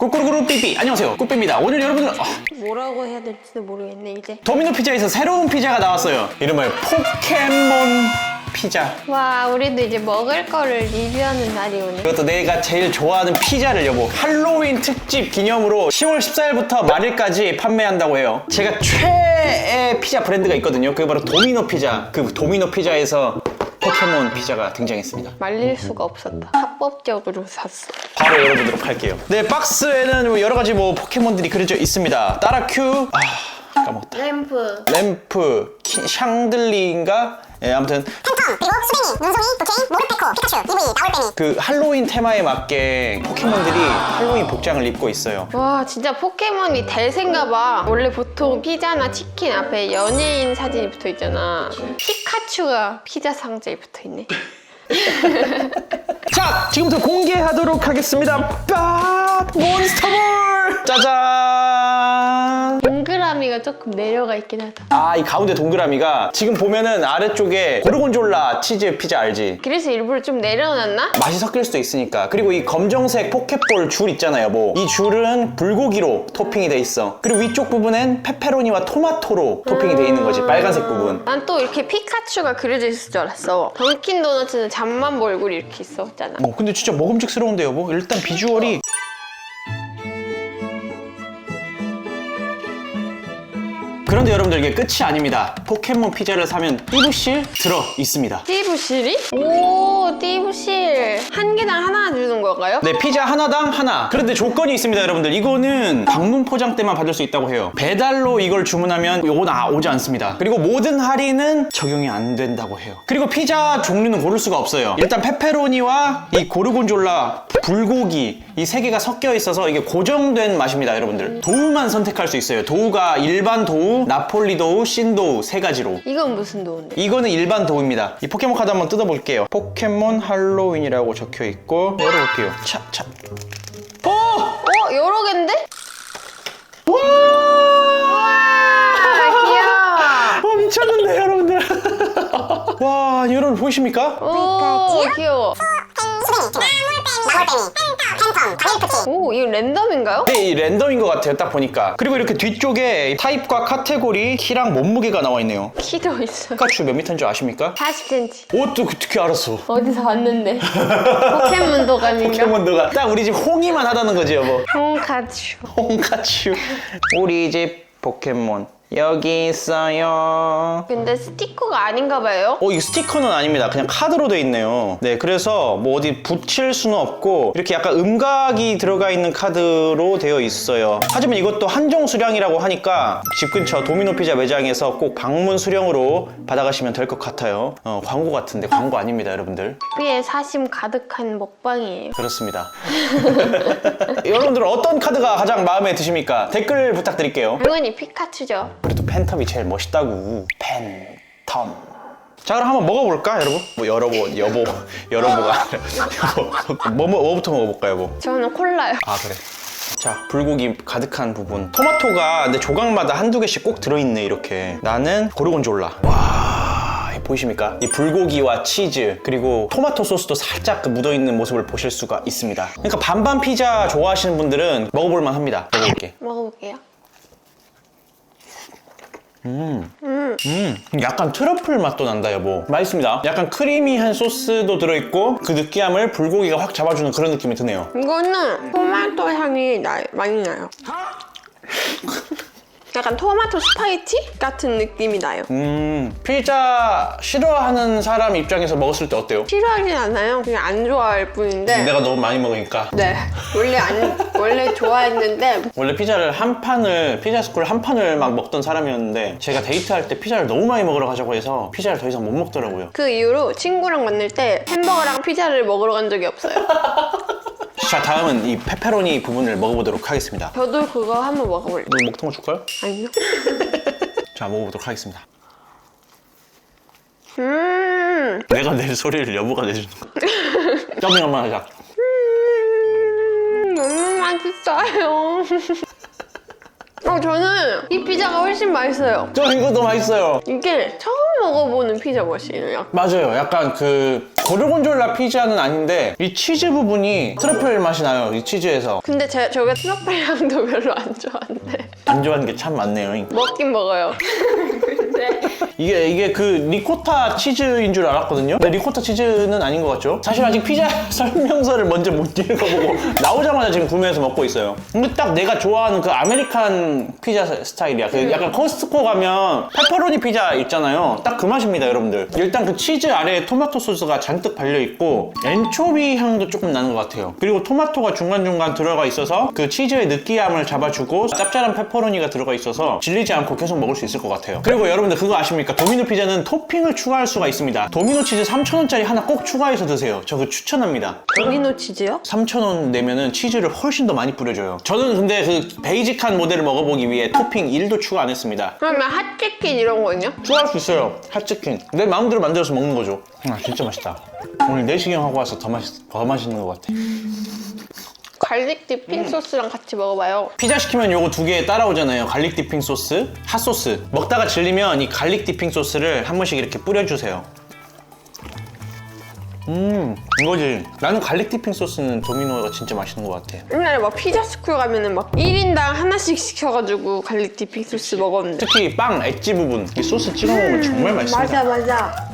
꾸꾸루꾸루 삐삐. 안녕하세요. 꾸삐입니다. 오늘 여러분들 아, 뭐라고 해야 될지도 모르겠네 이제. 도미노 피자에서 새로운 피자가 나왔어요. 이름을 포켓몬 피자. 와 우리도 이제 먹을 거를 리뷰하는 날이 오네. 이것도 내가 제일 좋아하는 피자를 여보 할로윈 특집 기념으로 10월 14일부터 말일까지 판매한다고 해요. 제가 최애 피자 브랜드가 있거든요. 그게 바로 도미노 피자. 그 도미노 피자에서 포켓몬 피자가 등장했습니다. 말릴 수가 없었다. 합법적으로 샀어. 바로 열어보도록 할게요. 네 박스에는 뭐 여러 가지 뭐 포켓몬들이 그려져 있습니다. 따라큐. 아 까먹었다. 램프. 램프, 키- 샹들리인가? 예, 아무튼 팬텀 그리고 수뱅이, 눈송이, 도케인, 모르페코, 피카츄, 이브이, 나올빼미 그 할로윈 테마에 맞게 포켓몬들이 할로윈 복장을 입고 있어요. 와 진짜 포켓몬이 대세인가 봐 원래 보통 피자나 치킨 앞에 연예인 사진이 붙어 있잖아 피카츄가 피자 상자에 붙어 있네 자, 지금부터 공개하도록 하겠습니다. 빠 몬스터볼! 짜잔! 동그라미가 조금 내려가 있긴 하다 아, 이 가운데 동그라미가 지금 보면은 아래쪽에 고르곤졸라 치즈 피자 알지? 그래서 일부러 좀 내려놨나? 맛이 섞일 수도 있으니까. 그리고 이 검정색 포켓볼 줄 있잖아요, 뭐. 이 줄은 불고기로 토핑이 돼 있어. 그리고 위쪽 부분엔 페페로니와 토마토로 토핑이 돼 있는 거지, 빨간색 부분. 난 또 이렇게 피카츄가 그려져 있을 줄 알았어 던킨 도너츠는 잠만 보 얼굴이 이렇게 있었잖아 어, 근데 진짜 먹음직스러운데 여보? 일단 비주얼이 그런데 여러분들 이게 끝이 아닙니다. 포켓몬 피자를 사면 띠부실 들어 있습니다. 띠부실이? 오 띠부실 한 개당 하나 주는 건가요? 네, 피자 하나당 하나. 그런데 조건이 있습니다, 여러분들. 이거는 방문 포장 때만 받을 수 있다고 해요. 배달로 이걸 주문하면 요건 아, 오지 않습니다. 그리고 모든 할인은 적용이 안 된다고 해요. 그리고 피자 종류는 고를 수가 없어요. 일단 페페로니와 이 고르곤졸라, 불고기 이 세 개가 섞여 있어서 이게 고정된 맛입니다, 여러분들. 도우만 선택할 수 있어요. 도우가 일반 도우, 나폴리 도우, 신 도우 세 가지로. 이건 무슨 도인데? 이거는 일반 도우입니다. 이 포켓몬 카드 한번 뜯어볼게요. 포켓몬 할로윈이라고 적혀 있고 열어볼게요. 차, 차. 어! 어 여러 개인데? 와! 아 귀여워 와 미쳤는데 여러분들. 와 여러분 보이십니까? 오 귀여워 수뱅이, 팬텀, 오 이거 랜덤인가요? 네, 이 랜덤인 것 같아요. 딱 보니까. 그리고 이렇게 뒤쪽에 타입과 카테고리, 키랑 몸무게가 나와 있네요. 키도 있어 피카츄 몇 미터인 줄 아십니까? 40cm 오, 또 어떻게 알았어? 어디서 봤는데 포켓몬 도가니인가? 포켓몬드가 딱 우리 집 홍이만 하다는 거지, 여보. 홍카츄 홍카츄. 우리 집 포켓몬 여기 있어요. 근데 스티커가 아닌가 봐요 어, 이 스티커는 아닙니다. 그냥 카드로 돼 있네요. 네, 그래서 뭐 어디 붙일 수는 없고 이렇게 약간 음각이 들어가 있는 카드로 되어 있어요. 하지만 이것도 한정 수량이라고 하니까 집 근처 도미노 피자 매장에서 꼭 방문 수량으로 받아가시면 될 것 같아요. 어, 광고 같은데 광고 아닙니다, 여러분들. 위에 사심 가득한 먹방이에요 그렇습니다. 여러분들 은 어떤 카드가 가장 마음에 드십니까? 댓글 부탁드릴게요. 당연히 피카츄죠 그래도 팬텀이 제일 멋있다고. 팬텀. 자 그럼 한번 먹어볼까 여러분? 뭐 여러분 여보 여보 뭐, 뭐, 뭐부터 먹어볼까 여보? 저는 콜라요 아 그래 자 불고기 가득한 부분 토마토가 근데 조각마다 한두 개씩 꼭 들어있네 이렇게 나는 고르곤졸라 와 보이십니까? 이 불고기와 치즈 그리고 토마토 소스도 살짝 그 묻어있는 모습을 보실 수가 있습니다 그러니까 반반 피자 좋아하시는 분들은 먹어볼 만 합니다 먹어볼게 먹어볼게요 음, 약간 트러플 맛도 난다 여보. 맛있습니다. 약간 크리미한 소스도 들어있고 그 느끼함을 불고기가 확 잡아주는 그런 느낌이 드네요. 이거는 토마토 향이 나, 많이 나요. 약간 토마토 스파게티 같은 느낌이 나요. 음 피자 싫어하는 사람 입장에서 먹었을 때 어때요? 싫어하진 않아요. 그냥 안 좋아할 뿐인데. 내가 너무 많이 먹으니까 네. 원래 안 원래 좋아했는데 원래 피자를 한 판을 피자 스쿨 한 판을 막 먹던 사람이었는데 제가 데이트할 때 피자를 너무 많이 먹으러 가자고 해서 피자를 더 이상 못 먹더라고요 그 이후로 친구랑 만날 때 햄버거랑 피자를 먹으러 간 적이 없어요. 자 다음은 이 페페로니 부분을 먹어보도록 하겠습니다 저도 그거 한번 먹어볼래요. 너 먹던 거 줄까요? 아니요. 자 먹어보도록 하겠습니다 음, 내가 낼 소리를 여보가 내주는 거 더빙 한번 하자 음 너무 맛있어요. 어, 어, 저는 이 피자가 훨씬 맛있어요. 저 이거 더 맛있어요. 이게 처음 먹어보는 피자 맛이에요. 맞아요. 약간 그 고르곤졸라 피자는 아닌데 이 치즈 부분이 트러플 맛이 나요. 이 치즈에서 근데 제, 저가 트러플 향도 별로 안 좋아하는데 안 좋아하는 게 참 많네요. 먹긴 먹어요. 근데 이게 이게 그 리코타 치즈인 줄 알았거든요. 근데 리코타 치즈는 아닌 것 같죠? 사실 아직 피자 설명서를 먼저 못 읽어보고 나오자마자 지금 구매해서 먹고 있어요. 근데 딱 내가 좋아하는 그 아메리칸 피자 스타일이야. 그 약간 코스트코 가면 페퍼로니 피자 있잖아요. 딱 그 맛입니다, 여러분들. 일단 그 치즈 아래에 토마토 소스가 잔뜩 발려 있고 엔초비 향도 조금 나는 것 같아요. 그리고 토마토가 중간중간 들어가 있어서 그 치즈의 느끼함을 잡아주고 짭짤한 페퍼로니가 들어가 있어서 질리지 않고 계속 먹을 수 있을 것 같아요. 그리고 여러분 들 그거 아십니까? 도미노 피자는 토핑을 추가할 수가 있습니다. 도미노 치즈 3,000원짜리 하나 꼭 추가해서 드세요. 저 그 추천합니다. 도미노 치즈요? 3,000원 내면은 치즈를 훨씬 더 많이 뿌려줘요. 저는 근데 그 베이직한 모델을 먹어보기 위해 토핑 1도 추가 안 했습니다. 그러면 핫치킨 이런 거는요? 추가할 수 있어요. 핫치킨. 내 마음대로 만들어서 먹는 거죠. 아, 진짜 맛있다. 오늘 내시경 하고 와서 더, 맛있, 더 맛있는 것 같아. 갈릭 디핑 소스랑 같이 먹어봐요. 피자 시키면 요거 두 개 따라오잖아요. 갈릭 디핑 소스, 핫소스. 먹다가 질리면 이 갈릭 디핑 소스를 한 번씩 이렇게 뿌려주세요. 음, 이거지. 나는 갈릭 디핑 소스는 도미노가 진짜 맛있는 것 같아. 옛날에 막 피자 스쿨 가면은 막 1인당 하나씩 시켜가지고 갈릭 디핑 소스 먹었는데. 특히 빵 엣지 부분, 이 소스 찍어 먹으면 정말 맛있습니다. 맞아 맞아.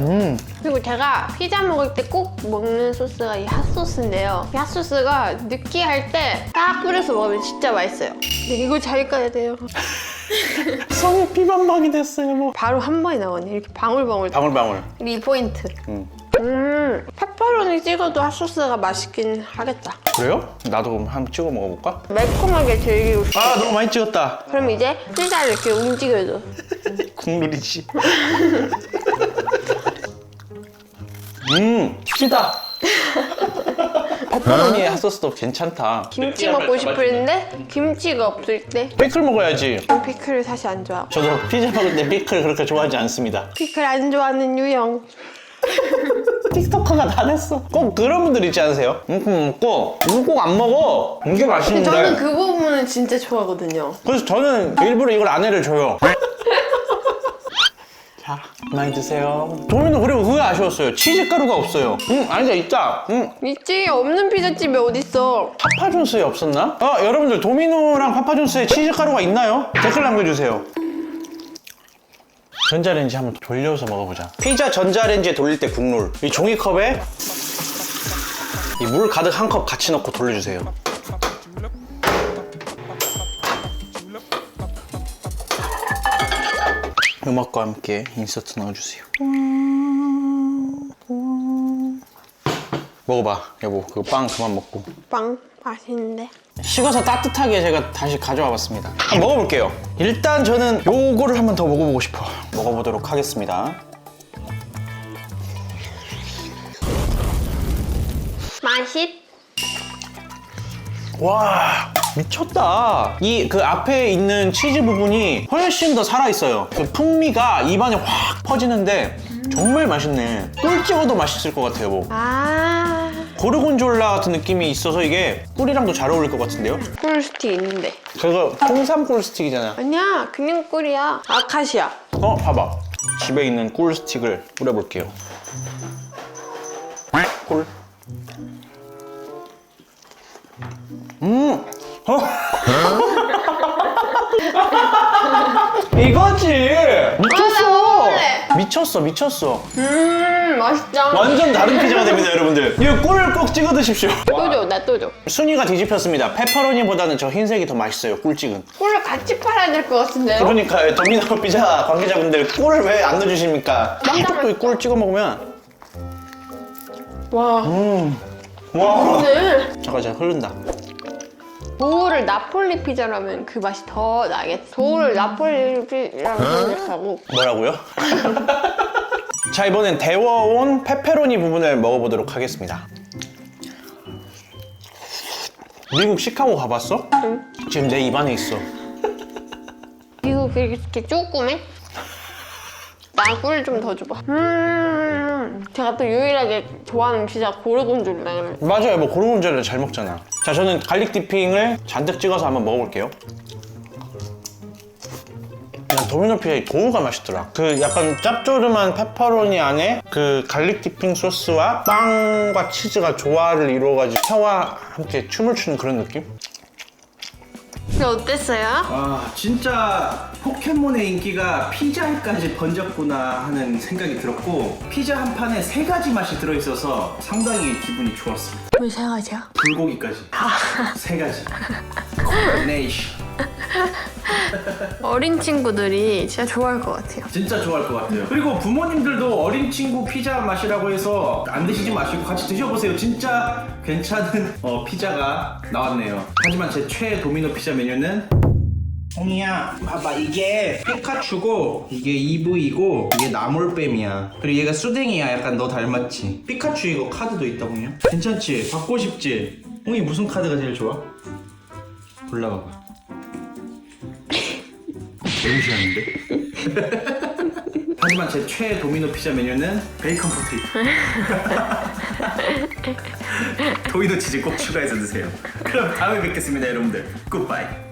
음, 그리고 제가 피자 먹을 때 꼭 먹는 소스가 이 핫소스인데요. 이 핫소스가 느끼할 때 딱 뿌려서 먹으면 진짜 맛있어요. 근데 이거 잘 까야 돼요. 성이 피반박이 됐어요, 뭐. 바로 한 번에 나오네. 이렇게 방울방울. 방울방울. 이 포인트. 음. 음, 페퍼로니 찍어도 핫소스가 맛있긴 하겠다. 그래요? 나도 그럼 한번 찍어 먹어볼까? 매콤하게 즐기고 싶어. 아, 너무 많이 찍었다. 그럼 이제 피자를 이렇게 움직여줘. 국룰이지. 음, 치다. 페퍼로니 핫소스도 괜찮다. 김치 먹고 싶은데 김치가 없을 때 피클 먹어야지. 피클을 사실 안 좋아. 저도 피자 먹을 때 피클 그렇게 좋아하지 않습니다. 피클 안 좋아하는 유형. 틱톡커가 다 됐어. 꼭 그런 분들 있지 않으세요? 이거 먹고 꼭안 먹어. 이게 맛있는데. 저는 그 부분은 진짜 좋아하거든요. 그래서 저는 일부러 이걸 아내를 줘요. 자, 많이 드세요. 도미노 그리고 그게 아쉬웠어요. 치즈 가루가 없어요. 응, 아니다 있다. 응, 있지 없는 피자집이 어딨어? 파파존스에 없었나? 어, 여러분들 도미노랑 파파존스에 치즈 가루가 있나요? 댓글 남겨주세요. 전자레인지 한번 돌려서 먹어보자. 피자 전자레인지에 돌릴 때 국물. 이 종이컵에 이 물 가득 한 컵 같이 넣고 돌려주세요. 음악과 함께 인서트 넣어주세요. 먹어봐, 여보. 그 빵 그만 먹고. 빵 맛있는데. 식어서 따뜻하게 제가 다시 가져와 봤습니다. 한번 먹어볼게요. 일단 저는 요거를 한번 더 먹어보고 싶어. 먹어보도록 하겠습니다. 맛있? 와 미쳤다. 이 그 앞에 있는 치즈 부분이 훨씬 더 살아있어요. 그 풍미가 입안에 확 퍼지는데 정말 맛있네. 꿀 찍어도 맛있을 것 같아요. 뭐. 아 고르곤졸라 같은 느낌이 있어서 이게 꿀이랑도 잘 어울릴 것 같은데요? 꿀 스틱 있는데. 그거 홍삼 꿀 스틱이잖아. 아니야 그냥 꿀이야. 아카시아. 어, 봐봐. 집에 있는 꿀 스틱을 뿌려볼게요. 꿀. 음! 어? 이거지! 아, 나 미쳤어! 먹을래. 미쳤어, 미쳤어. 음 맛있다. 완전 다른 피자가 됩니다, 여러분들. 이거 꿀을 꼭 찍어 드십시오. 또 줘, 나 또 줘. 순위가 뒤집혔습니다. 페퍼로니보다는 저 흰색이 더 맛있어요, 꿀찍은. 꿀을 같이 팔아야 될 것 같은데요? 그러니까 도미노 피자 관계자분들 꿀을 왜 안 넣어주십니까? 이쪽도 꿀 찍어 먹으면 와. 와 네. 잠깐 제가 흐른다 도우를 나폴리 피자라면 그 맛이 더 나겠지. 도우를 나폴리 피자라고 생각하고 뭐라고요? 자 이번엔 데워온 페페로니 부분을 먹어보도록 하겠습니다 미국 시카고 가봤어? 응. 지금 내 입안에 있어 이거 그렇게 조그매? 나꿀 좀 더 줘봐. 음. 음, 제가 또 유일하게 좋아하는 피자 고르곤졸라를 맞아요. 뭐 고르곤졸라 잘 먹잖아. 자, 저는 갈릭 디핑을 잔뜩 찍어서 한번 먹어볼게요. 도미노 피자의 도우가 맛있더라. 그 약간 짭조름한 페퍼로니 안에 그 갈릭 디핑 소스와 빵과 치즈가 조화를 이루어가지고 혀와 함께 춤을 추는 그런 느낌? 어땠어요? 아 진짜 포켓몬의 인기가 피자에까지 번졌구나 하는 생각이 들었고 피자 한 판에 세 가지 맛이 들어있어서 상당히 기분이 좋았습니다. 왜세 가지야? 불고기까지. 세 가지. 코네이션 어린 친구들이 진짜 좋아할 것 같아요. 진짜 좋아할 것 같아요. 그리고 부모님들도 어린 친구 피자 맛이라고 해서 안 드시지 마시고 같이 드셔보세요. 진짜 괜찮은 어, 피자가 나왔네요. 하지만 제 최애 도미노 피자 메뉴는 홍이야. 봐봐 이게 피카츄고 이게 이브이고 이게 나몰뱀이야. 그리고 얘가 수댕이야. 약간 너 닮았지? 피카츄 이거 카드도 있다 홍이야 괜찮지? 받고 싶지? 홍이 무슨 카드가 제일 좋아? 골라봐봐 개무시하는데? 하지만 제 최애 도미노 피자 메뉴는 베이컨 포테이토 도미노 치즈 꼭 추가해서 드세요. 그럼 다음에 뵙겠습니다 여러분들. 굿바이